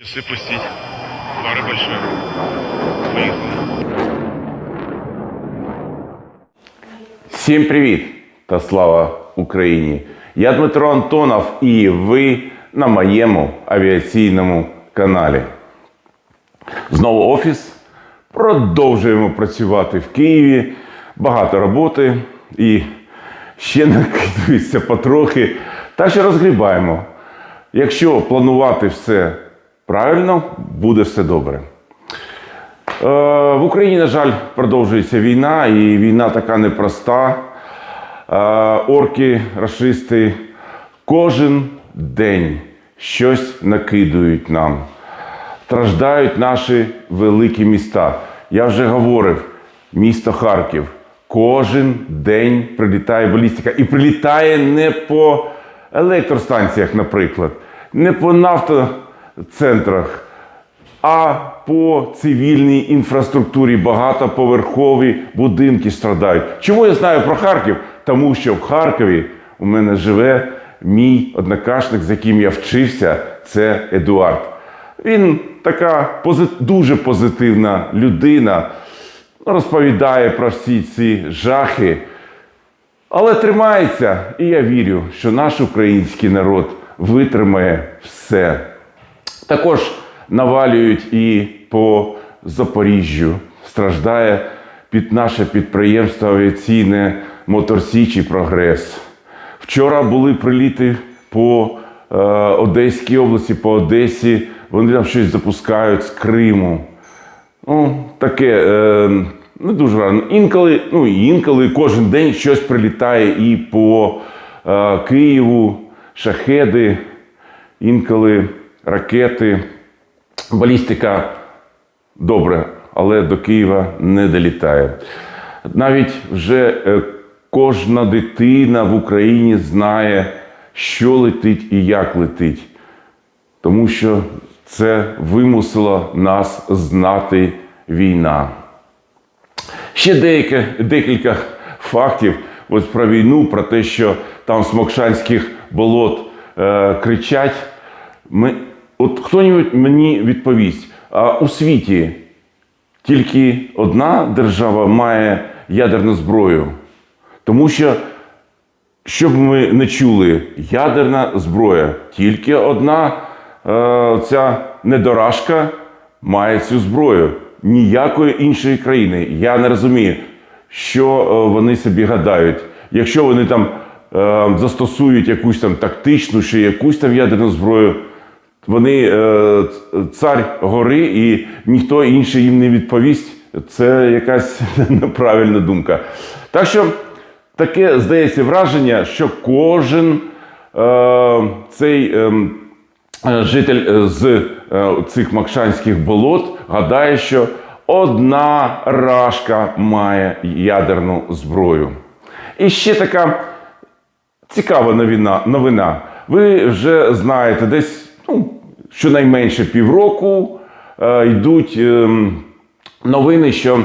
Часы пустить. Пара большая. Поехали. Всім привіт та слава Україні! Я Дмитро Антонов і ви на моєму авіаційному каналі. Знову офіс. Продовжуємо працювати в Києві. Багато роботи і ще накидується потрохи. Так що розгрібаємо. Якщо планувати все правильно, буде все добре. Е, В Україні, на жаль, продовжується війна, і війна така непроста. Е, Орки, расисти кожен день щось накидують нам. Страждають наші великі міста. Я вже говорив, місто Харків. Кожен день прилітає балістика. І прилітає не по електростанціях, наприклад, не по нафтоцентрах, а по цивільній інфраструктурі багатоповерхові будинки страдають. Чому я знаю про Харків? Тому що в Харкові у мене живе мій однокашник, з яким я вчився, це Едуард. Він така дуже позитивна людина, розповідає про всі ці жахи. Але тримається, і я вірю, що наш український народ витримає все. Також навалюють і по Запоріжжю. Страждає під наше підприємство авіаційне Мотор Січ Прогрес. Вчора були приліти по е, Одеській області, по Одесі. Вони там щось запускають з Криму. Ну, таке е, не дуже рано. Інколи, ну інколи кожен день щось прилітає і по е, Києву, шахеди, інколи ракети. Балістика добре, але до Києва не долітає. Навіть вже е, кожна дитина в Україні знає, що летить і як летить тому що це вимусило нас знати війна. Ще деяке, декілька фактів ось про війну, про те, що там з Мокшанських болот е, кричать. Ми, от хто-небудь мені відповість, а у світі тільки одна держава має ядерну зброю, тому що щоб ми не чули, ядерна зброя. Тільки одна е, ця недорашка має цю зброю. Ніякої іншої країни. Я не розумію, що е, вони собі гадають. Якщо вони там е, застосують якусь там тактичну чи якусь там ядерну зброю, вони е, цар гори і ніхто інший їм не відповість. Це якась неправильна думка. Так що таке здається враження, що кожен е, цей е, е, житель е, з е, цих макшанських болот гадає, що одна рашка має ядерну зброю. І ще така цікава новина. новина. Ви вже знаєте, десь ну, щонайменше півроку е, йдуть е, новини, що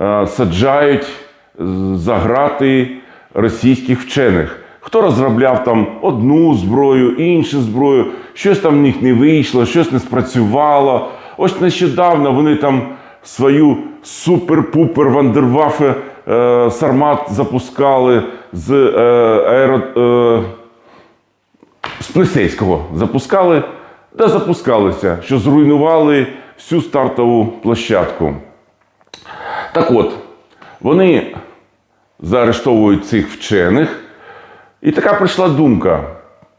е, саджають за грати російських вчених. Хто розробляв там одну зброю, іншу зброю, щось там в них не вийшло, щось не спрацювало. Ось нещодавно вони там свою супер-пупер вандервафе е, Сармат запускали з е, аеро, е, з Плесейського запускали, де запускалися, що зруйнували всю стартову площадку. Так от, вони заарештовують цих вчених, і така прийшла думка.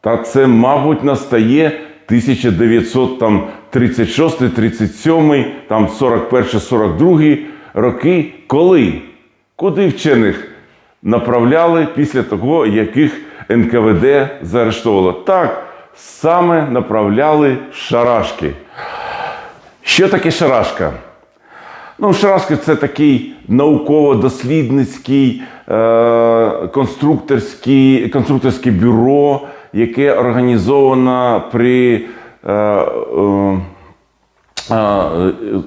Та це, мабуть, настає 1936, 37, там 41, 42 роки, коли? Куди вчених направляли після того, яких НКВД заарештовувало? Так, саме направляли шарашки. Що таке шарашка? Ну, Шарашки це такий науково-дослідницький е, конструкторський, конструкторське бюро, яке організовано при е, е, е,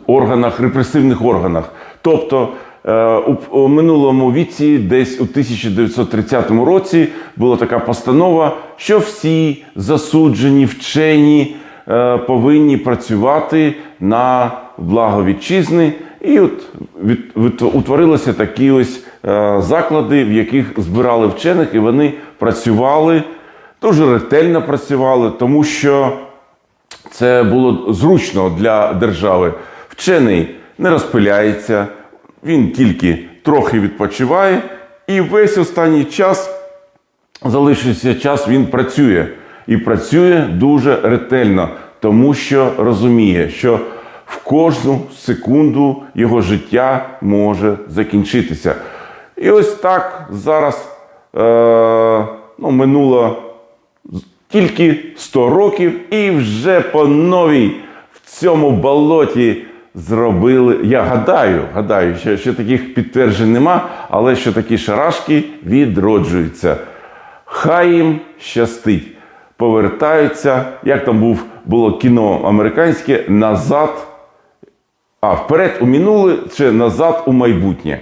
органах, репресивних органах. Тобто у, у минулому віці, десь у 1930 році, була така постанова, що всі засуджені вчені е, повинні працювати на благо вітчизни. І от утворилися такі ось е, заклади, в яких збирали вчених, і вони працювали дуже ретельно працювали, тому що це було зручно для держави. Вчений не розпиляється, він тільки трохи відпочиває, і весь останній час, залишився час, він працює. І працює дуже ретельно, тому що розуміє, що в кожну секунду його життя може закінчитися. І ось так зараз е, ну, минуло тільки 100 років, і вже по новій в цьому болоті зробили. Я гадаю, гадаю, що, що таких підтверджень нема, але що такі шарашки відроджуються. Хай їм щастить. Повертаються, як там був, було кіно американське, назад. А вперед у минуле чи назад у майбутнє.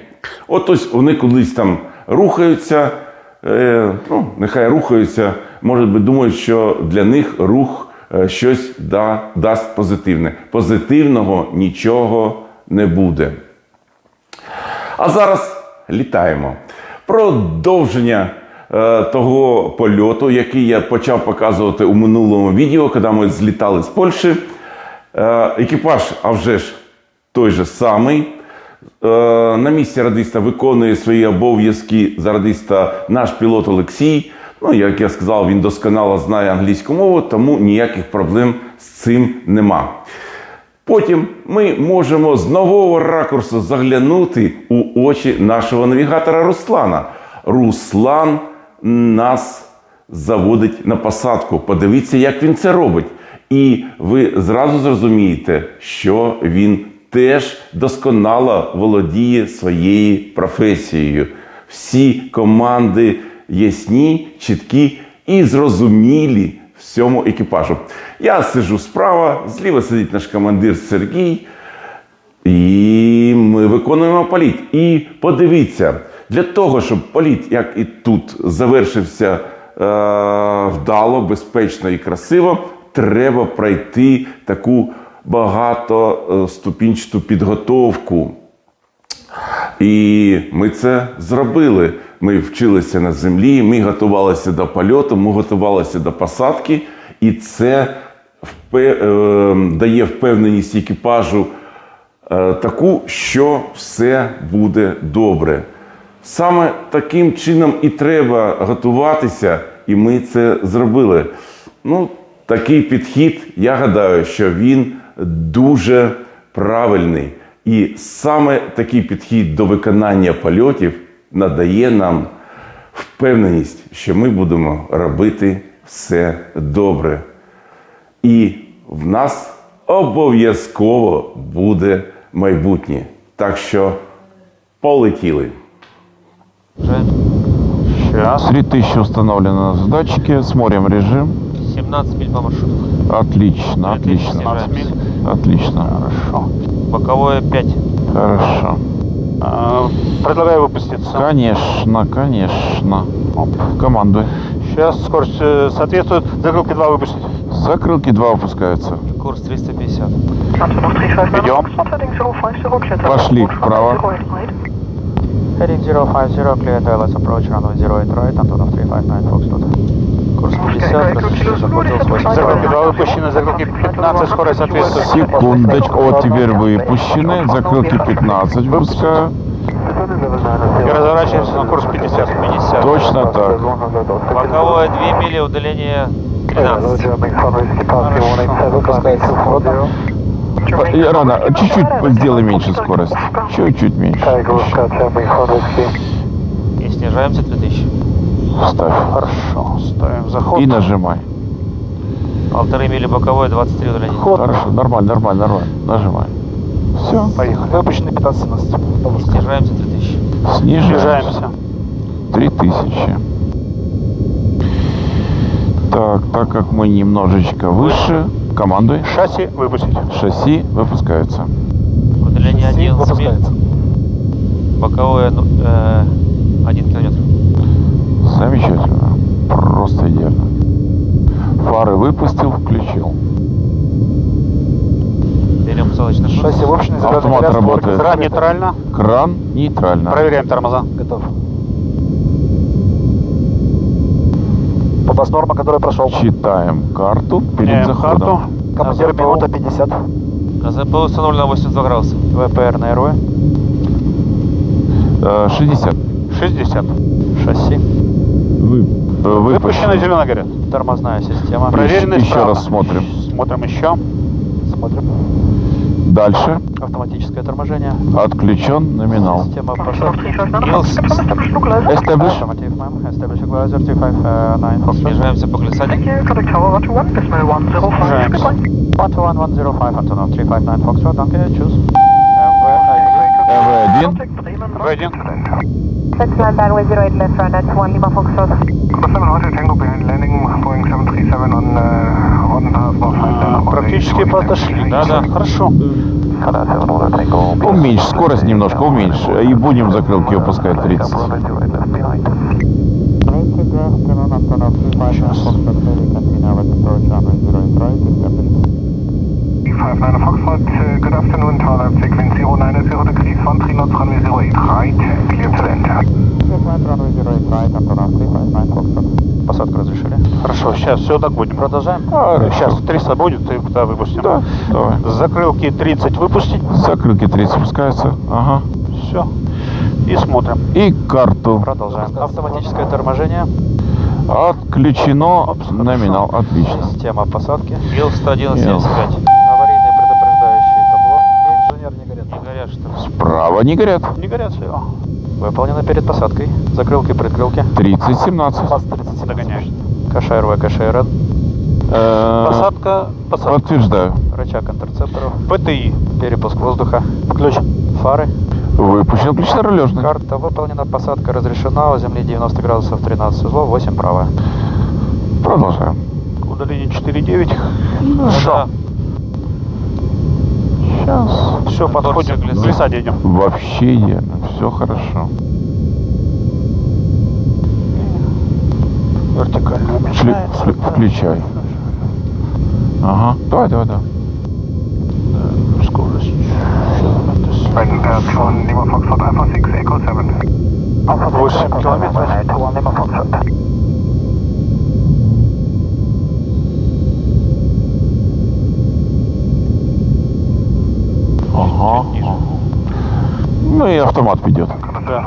От ось вони колись там рухаються, е, ну, нехай рухаються, може би думають, що для них рух щось да, дасть позитивне. Позитивного нічого не буде. А зараз літаємо. Продовження е, того польоту, який я почав показувати у минулому відео, коли ми злітали з Польщі. Е, екіпаж, а вже ж той же самий. Е, на місці радиста виконує свої обов'язки за радиста наш пілот Олексій. Ну, як я сказав, він досконало знає англійську мову, тому ніяких проблем з цим нема. Потім ми можемо з нового ракурсу заглянути у очі нашого навігатора Руслана. Руслан нас заводить на посадку. Подивіться, як він це робить. І ви зразу зрозумієте, що він теж досконало володіє своєю професією. Всі команди ясні, чіткі і зрозумілі всьому екіпажу. Я сиджу справа, зліва сидить наш командир Сергій. І ми виконуємо політ. І подивіться, для того, щоб політ, як і тут, завершився е, вдало, безпечно і красиво, треба пройти таку багатоступінчату підготовку. І ми це зробили. Ми вчилися на землі, ми готувалися до польоту, ми готувалися до посадки, і це е, дає впевненість екіпажу е, таку, що все буде добре. Саме таким чином і треба готуватися, і ми це зробили. Ну, такий підхід, я гадаю, що він дуже правильний. І саме такий підхід до виконання польотів надає нам впевненість, що ми будемо робити все добре. І в нас обов'язково буде майбутнє. Так що полетіли. Сейчас. 3000 установлено на датчике, смотрим режим. 17 миль по маршруту. Отлично, отлично. 15 миль. Отлично. Хорошо. Боковое 5. Хорошо. А, Предлагаю выпуститься. Конечно, конечно. Командуй. Сейчас скорость э, соответствует. Закрылки 2 выпустить. Закрылки 2 опускаются. Курс 350. Идем. Пошли вправо. Heading 050, clear to LS approach, runway 08 right, Antonov 359 Foxtrot. Курс 50. Разрешил захватил с 80. Закрылки 2 выпущены. Закрылки 15. Скорость соответствует. Секундочку. Вот теперь выпущены. Закрылки 15 выпускаю. И разворачиваемся на курс 50. 50. Точно так. Боковое 2 мили, удаление 13. И Рано, чуть-чуть сделай меньше скорость. Чуть-чуть меньше. И снижаемся 3000. Ставь. Хорошо. Ставим заход. И нажимай. Полторы мили боковое, 23 удаление. Хорошо, нормально, нормально, нормально. Нажимай. Все. Поехали. Выпущены 15-17. И снижаемся 3000. Снижаемся. 3000. Так, так как мы немножечко выше, командуй. Шасси выпустить. Шасси выпускаются. Удаление 11 миль. Боковое ну, э, 1 километр. Замечательно. Просто идеально. Фары выпустил, включил. посадочный пункт. Шасси в общем, Автомат работает. Кран нейтрально. Кран нейтрально. Проверяем тормоза. Готов. Побас норма, который прошел. Читаем карту перед Меняем заходом. карту. Командир АЗПУ. минута 50. АЗП установлено 82 градуса. ВПР на РВ. Э, 60. 60. Шасси. Вы, э, выпущено. зеленый горят. Тормозная система. Проверенный еще справа. раз смотрим. Смотрим еще. Смотрим. Дальше. Автоматическое торможение. Отключен номинал. Система посадки. Establish. Establish equalizer 259 Foxtrot. Снижаемся по глиссаде. Снижаемся. 12105 Antonov 359 Foxtrot. Danke. Tschüss. ЭВ-1. В1. Let's land runway 08 left that's 1 Lima Foxtrot. Tango behind landing, Boeing 737 on, uh, on path Практически подошли. Да, да. Хорошо. Уменьшь скорость немножко, уменьшь. И будем закрылки выпускать 30. Five Foxtrot, good afternoon, tower frequency 090 degrees, 13 knots, runway 08 right, clear to. Посадку разрешили. Хорошо, сейчас все так будем. Продолжаем. Сейчас 300 будет, и тогда выпустим. Да, давай. Закрылки 30 выпустить. Закрылки 30 спускаются. Ага. Все. И смотрим. И карту. Продолжаем. Автоматическое торможение. Отключено. Номинал. Отлично. Система посадки. Ил 111.75. не горят. Не горят все. Выполнено перед посадкой. Закрылки, предкрылки. 30-17. Догоняешь. КШРВ, КШРН. Э, Посадка. Посадка. Подтверждаю. Рычаг интерцепторов. ПТИ. Перепуск воздуха. Ключ. Фары. Выпущен ключ рулежный. Карта выполнена. Посадка разрешена. У земли 90 градусов 13 узлов. 8 правая. Продолжаем. Удаление 4.9. Да. Сейчас. Все, подходим. В глиссаде идем. Вообще идеально. Все хорошо. Вертикально уменьшается. вклю- включай. Ага. Давай, давай, давай. Э, Скорость. Сейчас, Right, uh, on Lima Foxtrot Alpha 6, Echo 7. 8 километров. Ага. Ну и автомат ведет. Да.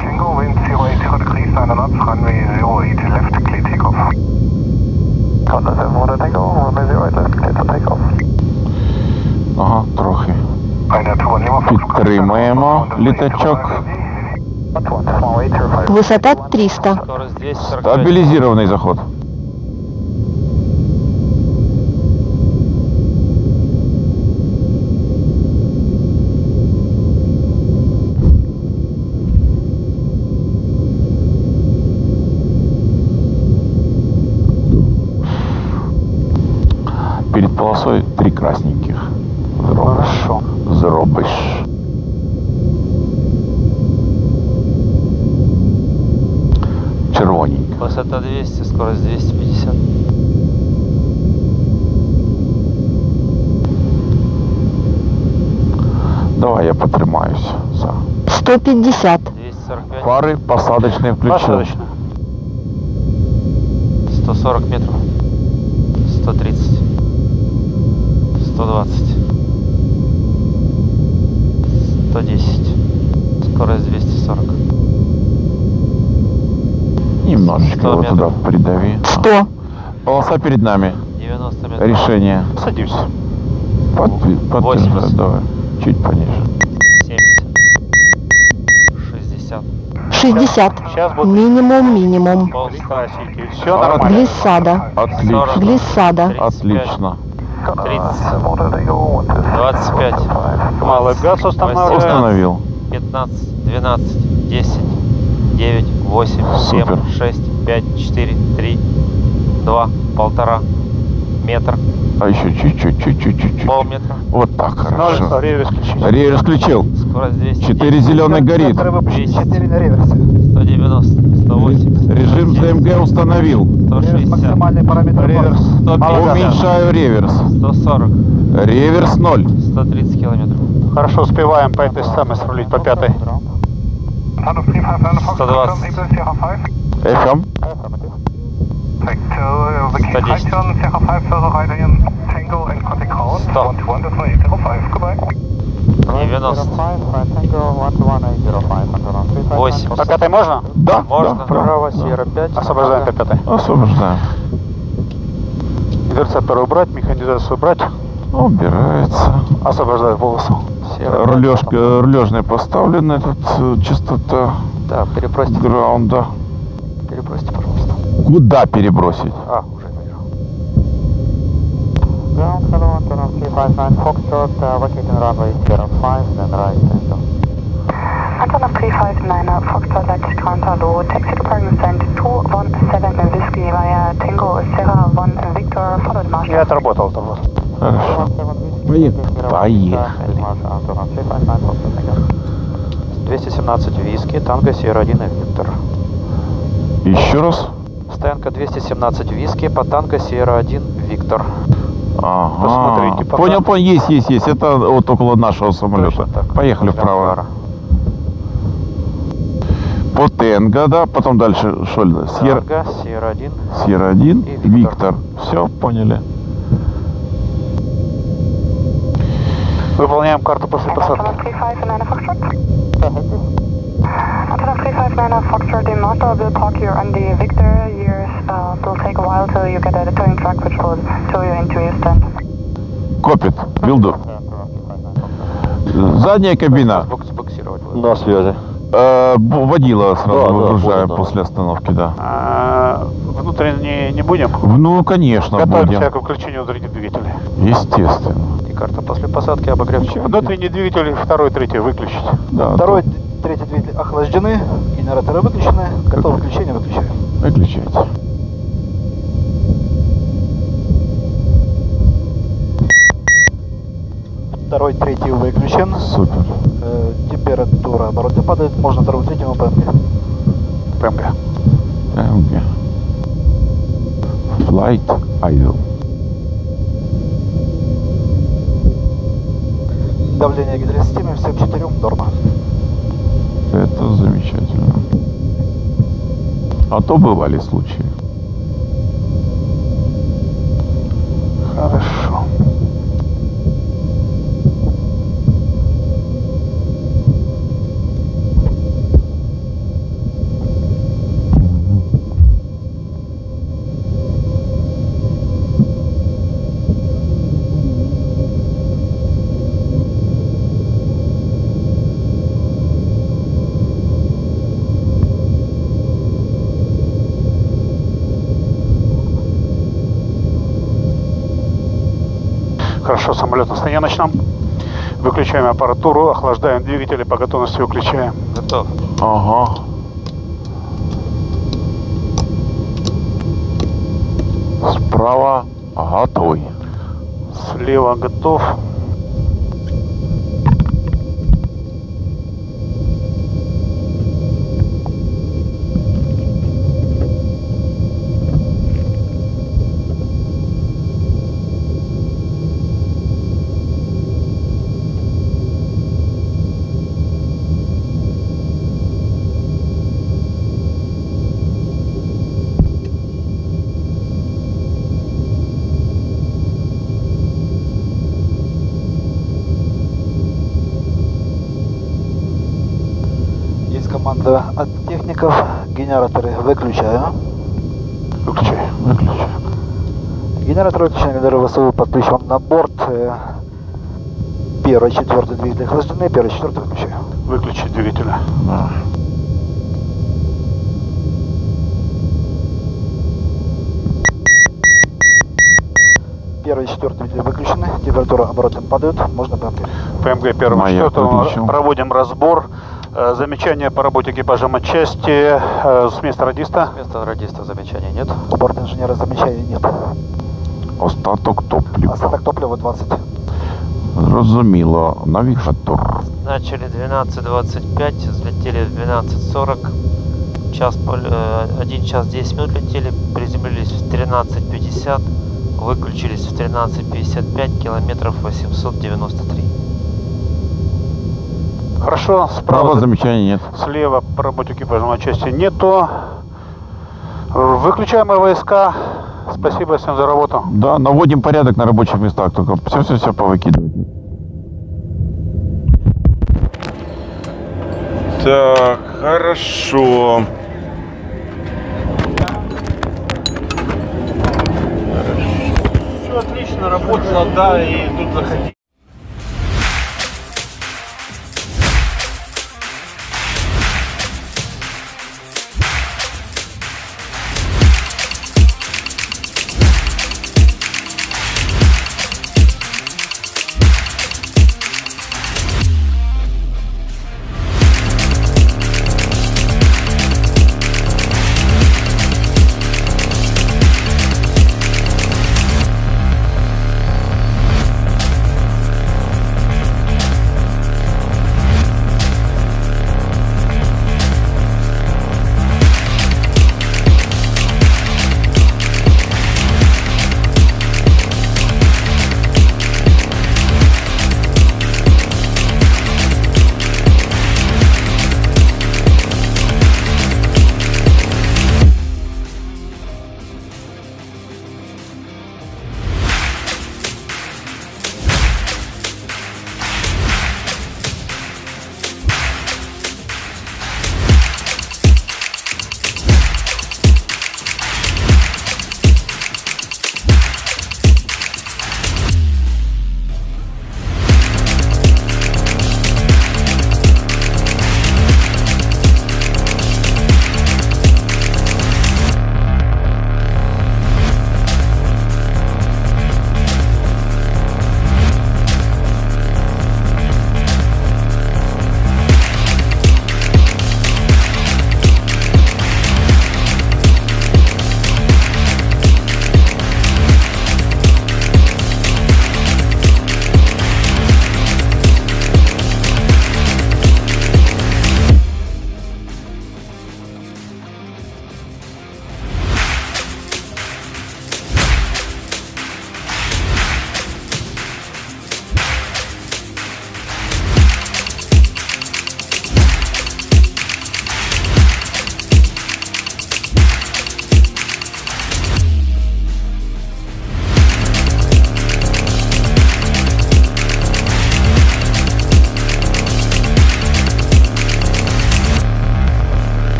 Tango, wind 080 degrees, 9 knots, runway 08 Перед полосой три красненьких. Зробиш. Хорошо. Зробиш. Червоненько. Высота 200, скорость 250. Давай я потримаюсь. За. 150. 245. Фары посадочные включил. Посадочно. 140 метров. 130. 120. 110. Скорость 240. Немножечко Сто его метров. туда придави. 100. Полоса перед нами. 90 метров. Решение. Садимся. Подпи- подтверждаю. 80. Давай. Чуть пониже. 70. 60. 60. Сейчас будет Минимум, минимум. полстасики. Все А, нормально. Глиссада. Отлично. Глиссада. Отлично. 30. 25. Малый газ устанавливаем. Установил. 15, 12, 10, 9, 8, 7, Супер. 6, 5, 4, 3, 2, полтора, метр, А еще чуть-чуть, чуть-чуть, чуть-чуть. полметра, Вот так Ноль, хорошо. реверс включить. Реверс включил. скорость 200, Четыре зеленый горит. выпустить. 200, Четыре на реверсе. 190, 180, Режим ЗМГ установил. 160, Максимальный параметр. Реверс. Мало газа. Уменьшаю реверс. 140, Реверс 0. 130 километров. Хорошо, успеваем по этой самой срулить по пятой. Thunder 359 Fox, 120. English Sierra 5. FM. Perfect. So, the key Studies. height on Sierra 5, further right in Tango and contact ground. Stop. 121, decimal 805, goodbye. 90. Восемь. По пятой можно? Да, Можно. да, право. Сьерра 5. Освобождаем по пятой. Освобождаем. Интерцептор убрать, механизацию убрать. Убирается. Освобождаю полосу. Рулежка, рулежный поставлен этот э, частота Да, перебросьте, граунда. Куда перебросить? А, уже вижу. Ground, hello, Antonov 359 Foxtrot, uh, vacating runway Sierra 5, then right, Tango. Antonov 359 uh, Foxtrot Lattice Ground Hello. Taxi to parking stand 217 Whiskey via Tango Sierra 1 Victor, followed marshal. Я отработал. Хорошо. Поехали. Поехали. Антонов 359 Foxtrot, Tango. 217 Виски, Танго, Сьерра 1 и Виктор. Еще раз. Стоянка 217 Виски, по Танго, Сьерра 1, Виктор. Ага. Посмотрите, пока. Понял, понял, есть, есть, есть. Это вот около нашего самолета. Так. Поехали Возле вправо. ангара. По Тенго, да, потом дальше что Сьерра, Танго, Сьерра 1. Сьерра 1, И Виктор. Виктор. Все, поняли. Выполняем карту после посадки. Antonov 359 Foxtrot. Antonov 359 Foxtrot in Malta will park you on the Victor. Years uh, will take a while till you get a towing truck which will tow you into your stand. Копит. Билду. Задняя кабина. Букс- Буксировать будет. На связи. Э, водила сразу Да, да, выгружаем понял, да. после остановки, да. А, Внутренне не будем? Ну, конечно, Готовимся будем. к включению внутренних двигателей. Естественно. И карта после посадки обогрев. Внутренний двигатель, второй, третий выключить. Да, Второй, третий двигатель охлаждены, генераторы выключены, готово включение, выключаем. Выключайте. Второй, третий выключен. Супер. Э, температура оборота падает, можно второму, третьему ПМГ. ПМГ. МГ. Flight idle. Давление гидросистемы всем четырем норма. Это замечательно. А то бывали случаи. Хорошо, самолет на стояночном. Выключаем аппаратуру, охлаждаем двигатели, по готовности выключаем. Готов. Ага. Справа готовый. Слева готов. Генераторы выключаю. Выключай. Выключай. Генератор выключен, генератор ВСУ подключен на борт. Э, Первый, четвертый двигатель охлаждены, первый, четвертый выключаю. Выключить двигателя. Первый, четвертый двигатель выключены, температура оборота падает, можно ПМГ. ПМГ первым счетом проводим разбор. Э, Замечания по работе экипажа матчасти э, с места радиста. Место радиста замечаний нет. У борта инженера замечаний нет. Остаток топлива. Остаток топлива 20. Зрозуміло. Навігатор. Начали 12.25, взлетели в 12.40. Час, пол- э, 1 час 10 минут летели, приземлились в 13.50. Выключились в 13.55, километров 893. Хорошо, справа, Право замечаний нет. слева по работе экипажной части нету. Выключаем войска. Спасибо всем за работу. Да, наводим порядок на рабочих местах, только все-все-все повыкидывать. Так, хорошо. Все отлично, работало, да, и тут заходи.